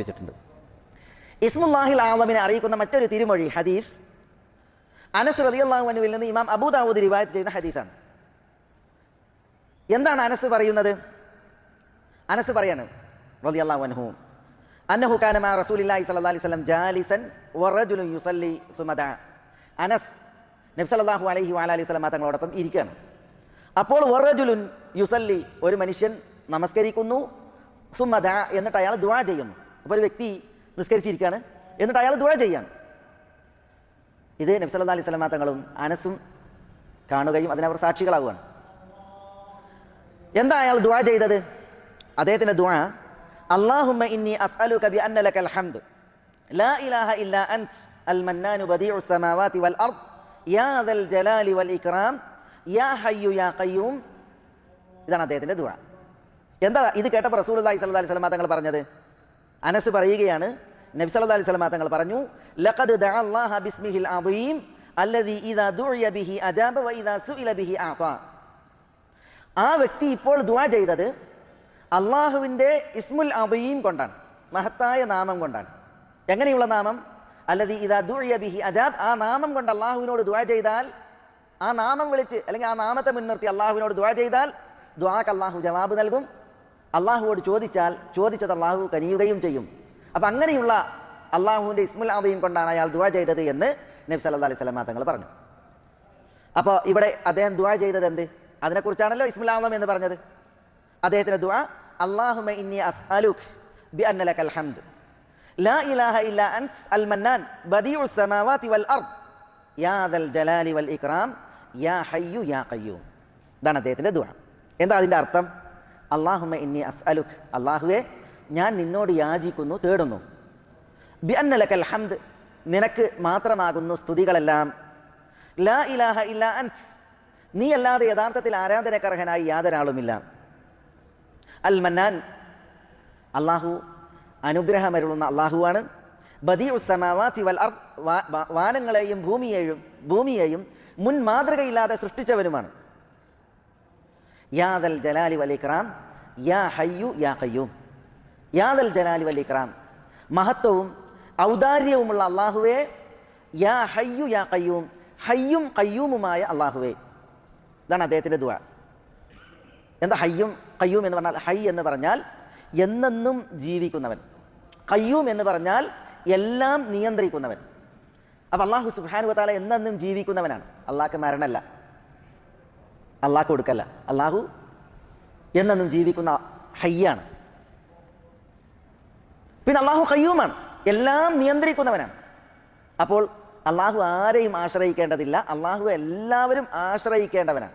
വെച്ചിട്ടുണ്ട്. ഇസ്മുല്ലാഹിൽ ആദമിനെ അറിയിക്കുന്ന മറ്റൊരു തിരുമൊഴി ഹദീസ്. അനസ് റളിയല്ലാഹുവിനുവിൽ നിന്ന് ഇമാം അബൂദാവൂദ് റിവായത്ത് ചെയ്യുന്ന ഹദീസാണ്. എന്താണ് അനസ് പറയുന്നത്? അനസ് പറയാണ് റളിയല്ലാഹു അൻഹു അന്നഹു കാന മാ റസൂലില്ലാഹി സ്വല്ലല്ലാഹി അലൈഹി വസല്ലം ജാലിസൻ വറജുലു യുസല്ലി സുമദ അനസ് നബി സല്ലല്ലാഹു അലൈഹി വഅലൈഹി വസല്ലം തങ്ങളോടൊപ്പം ഇരിക്കുകയാണ്. അപ്പോൾ വറജുലുൻ യുസല്ലി ഒരു മനുഷ്യൻ നമസ്കരിക്കുന്നു സുമദ എന്നിട്ട് അയാൾ ദുആ ചെയ്യുന്നു. അപ്പോൾ ഒരു വ്യക്തി നിസ്കരിച്ചിരിക്കുകയാണ്. എന്നിട്ട് അയാൾ ദുഴ ചെയ്യാണ്. ഇത് നബ്സല്ലാ അലൈഹി സ്വലാ തങ്ങളും അനസും കാണുകയും അതിനവർ സാക്ഷികളാവുകയാണ്. എന്താ അയാൾ ദുആ ചെയ്തത്? അദ്ദേഹത്തിന്റെ ദുആ അല്ലാഹുമ്മ ഇന്നി അസ്അലു കബി അന്ന ലക്കൽ ഹംദ്. ലാ ഇലാഹ ഇല്ല അൻഫ് അൽ മന്നാനു ബദീഉ സമാവാതി വൽ അർദ്. യാ ദൽ ജലാലി വൽ ഇക്രാം. യാ ഹയ്യു യാ ഖയ്യൂം. ഇതാണ് അദ്ദേഹത്തിന്റെ ദുആ. എന്താ ഇത് കേട്ടപ്പോൾ റസൂലുള്ളാഹി സ്വല്ലല്ലാഹി അലൈഹി വസല്ലം തങ്ങൾ പറഞ്ഞത്? അനസ് പറയുകയാണ് നബി സല്ലല്ലാഹു അലൈഹി വസല്ലം തങ്ങൾ പറഞ്ഞു ലഖദ് ദഅ അല്ലാഹ ബിസ്മിഹിൽ അദീം അല്ലദി ഇദാ ദുഇയ ബിഹി അജാബ വ ഇദാ സുഇല ബിഹി ആത ആ വ്യക്തി ഇപ്പോൾ ദുആ ചെയ്തത് അള്ളാഹുവിന്റെ ഇസ്മുൽ അബീം കൊണ്ടാണ് മഹത്തായ നാമം കൊണ്ടാണ്. എങ്ങനെയുള്ള നാമം? അല്ലതി ഇതാ ദുഴിയ ബിഹി അജാബ്. ആ നാമം കൊണ്ട് അള്ളാഹുവിനോട് ദുആ ചെയ്താൽ ആ നാമം വിളിച്ച് അല്ലെങ്കിൽ ആ നാമത്തെ മുൻനിർത്തി അള്ളാഹുവിനോട് ദുആ ചെയ്താൽ ദുആക്ക് അള്ളാഹു ജവാബ് നൽകും. അള്ളാഹുവോട് ചോദിച്ചാൽ ചോദിച്ചത് അള്ളാഹു കനിയുകയും ചെയ്യും. അപ്പം അങ്ങനെയുള്ള അള്ളാഹുവിന്റെ ഇസ്മുൽ അബീം കൊണ്ടാണ് അയാൾ ദുവാ ചെയ്തത് എന്ന് നബി സല്ലല്ലാഹു അലൈഹി തങ്ങൾ പറഞ്ഞു. അപ്പോൾ ഇവിടെ അദ്ദേഹം ദുവാ ചെയ്തത് എന്ത്? അതിനെക്കുറിച്ചാണല്ലോ ഇസ്മുല്ലാദം എന്ന് പറഞ്ഞത്. അദ്ദേഹത്തിന്റെ ദുവാ അല്ലാഹുമ്മ ഇന്നി അസ്അലുക് ബി അന്ന ലക്കൽ ഹംദ്. ലാ ഇലാഹ ഇല്ല അൻസ് അൽ മന്നാൻ ബദിയുൽ സമാവാതി വൽ അർദ്. യാ ദൽ ജലാലി വൽ ഇക്റാം യാ ഹയ്യു യാ ഖയ്യൂം. ഇതാണ് അദ്ദേഹത്തിന്റെ ദുആ. എന്താ അതിന്റെ അർത്ഥം? അല്ലാഹുമ്മ ഇന്നി അസ് അലുഖ് അല്ലാഹുവേ ഞാൻ നിന്നോട് യാചിക്കുന്നു തേടുന്നു. ബി അന്നലക്കൽ ഹംദ് നിനക്ക് മാത്രമാകുന്നു സ്തുതികളെല്ലാം. ലാ ഇലാഹ ഇല്ല അൻസ്. നീ അല്ലാതെ യഥാർത്ഥത്തിൽ ആരാധനക്കർഹനായി യാതൊരാളുമില്ല. അൽ മന്നാൻ അള്ളാഹു അനുഗ്രഹമരുളുന്ന അള്ളാഹുവാണ് ബദീഉ സമാവാതി വൽ അർ വാനങ്ങളെയും ഭൂമിയെയും ഭൂമിയെയും മുൻ മാതൃകയില്ലാതെ സൃഷ്ടിച്ചവനുമാണ്. യാദൽ ജലാലി വൽ ഇക്രാം യാ ഹയ്യു യാ കയ്യൂം യാദൽ ജലാലി വൽ ഇക്രാം. മഹത്വവും ഔദാര്യവുമുള്ള അള്ളാഹുവേ യാ ഹയ്യു യാ കയ്യൂം ഹയ്യും കയ്യൂമുമായ അള്ളാഹുവേ ഇതാണ് അദ്ദേഹത്തിന്റെ ദുവ എന്താ ഹയ്യും കയ്യൂം എന്ന് പറഞ്ഞാൽ ഹൈ എന്ന് പറഞ്ഞാൽ എന്നെന്നും ജീവിക്കുന്നവൻ. കയ്യൂം എന്ന് പറഞ്ഞാൽ എല്ലാം നിയന്ത്രിക്കുന്നവൻ. അപ്പം അള്ളാഹു സുബാനുവത്താല താല എന്നെന്നും ജീവിക്കുന്നവനാണ്. അള്ളാഹ്ക്ക് മരണമല്ല. അള്ളാഹ് കൊടുക്കല്ല. അള്ളാഹു എന്നെന്നും ജീവിക്കുന്ന ഹയ്യാണ്. പിന്നെ അള്ളാഹു ഹയ്യുമാണ് എല്ലാം നിയന്ത്രിക്കുന്നവനാണ്. അപ്പോൾ അള്ളാഹു ആരെയും ആശ്രയിക്കേണ്ടതില്ല. അള്ളാഹു എല്ലാവരും ആശ്രയിക്കേണ്ടവനാണ്.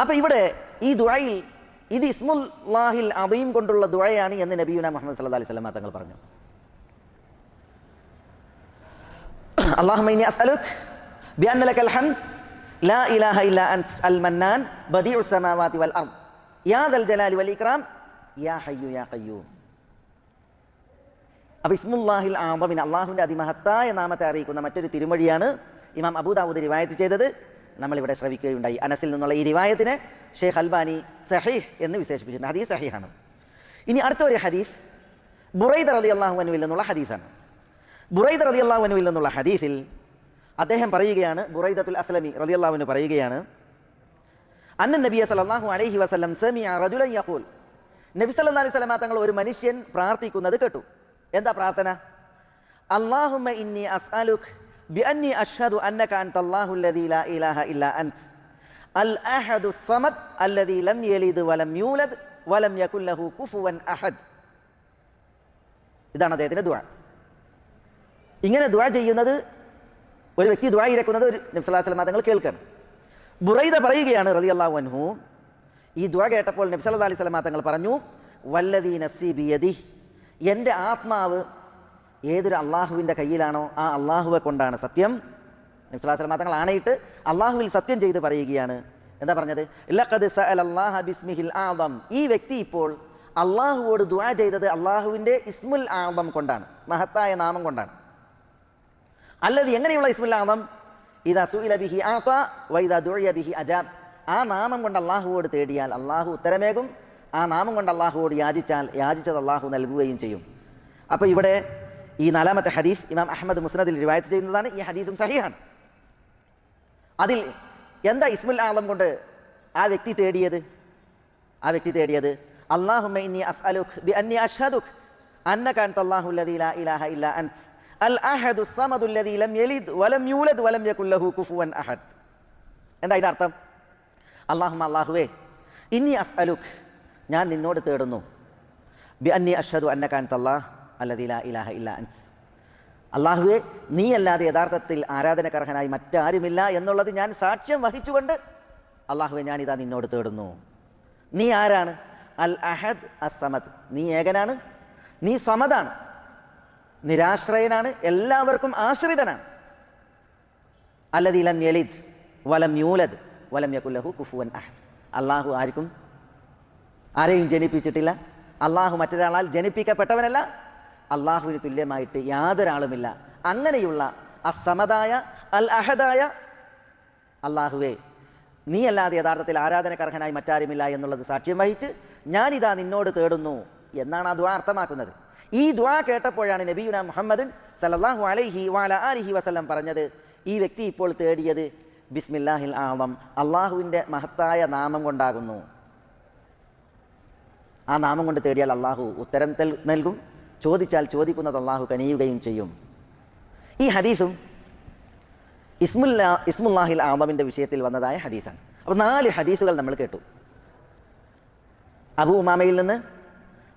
അപ്പം ഇവിടെ ഈ ദുഴയിൽ ഇത് ഇസ്മുല്ലാഹിൽ ലാഹിൽ കൊണ്ടുള്ള ദുഴയാണ് എന്ന് നബീന മുഹമ്മദ് സല്ലാ അലൈഹി സ്വലമ തങ്ങൾ പറഞ്ഞു. അള്ളാഹു ലാ ഇലാഹ ഇല്ല അൽ മന്നാൻ വൽ യാ വൽ യാ ഹയ്യു യാ അതിമഹത്തായ നാമത്തെ അറിയിക്കുന്ന മറ്റൊരു തിരുമൊഴിയാണ് ഇമാം അബൂദാവൂദ് റിവായത്ത് ചെയ്തത്. നമ്മളിവിടെ ശ്രവിക്കുകയുണ്ടായി. അനസിൽ നിന്നുള്ള ഈ റിവായത്തിനെ ഷെയ്ഖ് അൽബാനി സഹീഹ് എന്ന് വിശേഷിപ്പിച്ചിട്ടുണ്ട്. ഹദീസ് സഹീഹാണ്. ഇനി അടുത്ത ഒരു ഹദീസ് ബുറൈദർ അലി അള്ളാഹു വനുവിൽ നിന്നുള്ള ഹദീസാണ്. ബുറൈദർ അലി അള്ളാഹു വനുവിൽ നിന്നുള്ള ഹദീസിൽ അദ്ദേഹം പറയുകയാണ് ബുറൈദത്തുൽ അസ്ലമി റലി അള്ളാഹുവിന് പറയുകയാണ് അന്ന നബിയ സല്ലല്ലാഹു അലൈഹി വസ്ലം സമിഅ റജുലൻ യഖൂൽ. നബി സല്ലാ അലൈഹി സ്വലമ തങ്ങൾ ഒരു മനുഷ്യൻ പ്രാർത്ഥിക്കുന്നത് കേട്ടു. എന്താ പ്രാർത്ഥന? അല്ലാഹുമ്മ ഇന്നി അസ്അലുക് ബിഅന്നി അഷ്ഹദു അന്നക അൻത അല്ലാഹു അല്ലദീ ലാ ഇലാഹ ഇല്ലാ അൻത. അൽ അഹദു സമദ് അല്ലദീ ലം യലിദ് വലം യൂലദ് വലം യകുൽ ലഹു കുഫുവൻ അഹദ്. ഇതാണ് അദ്ദേഹത്തിന്റെ ദുആ. ഇങ്ങനെ ദുആ ചെയ്യുന്നത് ഒരു വ്യക്തി ദുആ ഒരു നബി സല്ലല്ലാഹു അലൈഹി വസല്ലം തങ്ങൾ കേൾക്കണം. ബുറൈദ പറയുകയാണ് റളിയല്ലാഹു അൻഹു. ഈ ദുആ കേട്ടപ്പോൾ നബി സല്ലല്ലാഹു അലൈഹി വസല്ലം തങ്ങൾ പറഞ്ഞു വല്ലദീ നഫ്സി ബിയതി എന്റെ ആത്മാവ് ഏതൊരു അള്ളാഹുവിന്റെ കയ്യിലാണോ ആ അള്ളാഹുവെ കൊണ്ടാണ് സത്യം. നബ്സലാസ്ലമ തങ്ങൾ ആണയിട്ട് അള്ളാഹുവിൽ സത്യം ചെയ്ത് പറയുകയാണ്. എന്താ പറഞ്ഞത്? ലഖദ് സഅലല്ലാഹ ബിസ്മിഹിൽ ആദം ഈ വ്യക്തി ഇപ്പോൾ അള്ളാഹുവോട് ദുആ ചെയ്തത് അള്ളാഹുവിന്റെ ഇസ്മുൽ ആദം കൊണ്ടാണ് മഹത്തായ നാമം കൊണ്ടാണ്. അല്ലത് എങ്ങനെയുള്ള ഇസ്മുൽ ആദം ഇതാ സുഇല ബിഹി ആത്ത വൈദാ ദുഴിയ ബിഹി അജാബ്. ആ നാമം കൊണ്ട് അള്ളാഹുവോട് തേടിയാൽ അള്ളാഹു ഉത്തരമേകും. ആ നാമം കൊണ്ട് അള്ളാഹുവോട് യാചിച്ചാൽ യാചിച്ചത് അള്ളാഹു നൽകുകയും ചെയ്യും. അപ്പോൾ ഇവിടെ ഈ നാലാമത്തെ ഹദീസ് ഇമാം അഹമ്മദ് മുസ്നദിൽ റിവായത്ത് ചെയ്യുന്നതാണ്. ഈ ഹദീസും സഹിയാണ് അതിൽ എന്താ ഇസ്മുൽ ആലം കൊണ്ട് ആ വ്യക്തി തേടിയത്? ആ വ്യക്തി തേടിയത് അള്ളാഹുമ്മ ഇന്നി അസ്അലുഖ് ബി അന്നി അഷ്ഹദുഖ് അന്ന കാൻ തല്ലാഹുല്ലാ ഇലാഹ ഇല്ല അൻത്. അൽ അഹദു സമദു അല്ലദീ ലം യലിദ് വലം യൂലദ് വലം യകുല്ലഹു കുഫുവൻ അഹദ്. എന്താ അതിന്റെ അർത്ഥം? അള്ളാഹുമ അള്ളാഹുവേ ഇനി അസ് അലുഖ് ഞാൻ നിന്നോട് തേടുന്നു. ബി അന്നി അഷദു അന്ന അൻത അല്ലാഹ് അല്ലദീ ലാ ഇലാഹ ഇല്ല അൻസ് അള്ളാഹുവെ നീ അല്ലാതെ യഥാർത്ഥത്തിൽ ആരാധനകർഹനായി മറ്റാരുമില്ല എന്നുള്ളത് ഞാൻ സാക്ഷ്യം വഹിച്ചുകൊണ്ട് അള്ളാഹുവെ ഞാനിതാ നിന്നോട് തേടുന്നു. നീ ആരാണ്? അൽ അഹദ് അസമദ് നീ ഏകനാണ്? നീ സമതാണ് നിരാശ്രയനാണ് എല്ലാവർക്കും ആശ്രിതനാണ്. അല്ലതി യലിദ് വലം യൂലദ് വലം യകുല്ലഹു കുഫുവൻ അഹദ്. അള്ളാഹു ആർക്കും ആരെയും ജനിപ്പിച്ചിട്ടില്ല. അള്ളാഹു മറ്റൊരാളാൽ ജനിപ്പിക്കപ്പെട്ടവനല്ല. അള്ളാഹുവിന് തുല്യമായിട്ട് യാതൊരാളുമില്ല. അങ്ങനെയുള്ള അസമതായ അൽ അഹദായ അള്ളാഹുവേ നീയല്ലാതെ യഥാർത്ഥത്തിൽ ആരാധനക്കർഹനായി മറ്റാരുമില്ല എന്നുള്ളത് സാക്ഷ്യം വഹിച്ച് ഞാനിതാ നിന്നോട് തേടുന്നു. എന്നാണ് ആ ദ്വാ അർത്ഥമാക്കുന്നത്. ഈ ദ്വാ കേട്ടപ്പോഴാണ് നബിയുന മുഹമ്മദ് സലല്ലാഹു അലൈഹി വാല അലിഹി വസല്ലം പറഞ്ഞത് ഈ വ്യക്തി ഇപ്പോൾ തേടിയത് ബിസ്മില്ലാഹിൽ ആളം അള്ളാഹുവിന്റെ മഹത്തായ നാമം കൊണ്ടാകുന്നു. ആ നാമം കൊണ്ട് തേടിയാൽ അള്ളാഹു ഉത്തരം നൽകും ചോദിച്ചാൽ ചോദിക്കുന്നത് അള്ളാഹു കനിയുകയും ചെയ്യും. ഈ ഹദീസും ഇസ്മുല്ലാ ഇസ്മുല്ലാഹിൽ ആദമിന്റെ വിഷയത്തിൽ വന്നതായ ഹദീസാണ്. അപ്പോൾ നാല് ഹദീസുകൾ നമ്മൾ കേട്ടു. അബു ഉമാമയിൽ നിന്ന്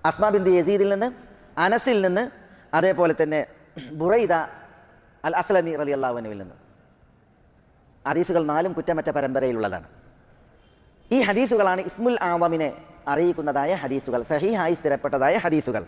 അസ്മാ ബിന്ദു യസീദിൽ നിന്ന് അനസിൽ നിന്ന് അതേപോലെ തന്നെ ബുറൈദ അൽ അസ്ലമി റലി അള്ളാഹുനുവിൽ നിന്ന്. ഹദീസുകൾ നാലും കുറ്റമറ്റ പരമ്പരയിലുള്ളതാണ്. ഈ ഹദീസുകളാണ് ഇസ്മുൽ ആവാമിനെ അറിയിക്കുന്നതായ ഹദീസുകൾ സഹിഹായി സ്ഥിരപ്പെട്ടതായ ഹദീസുകൾ.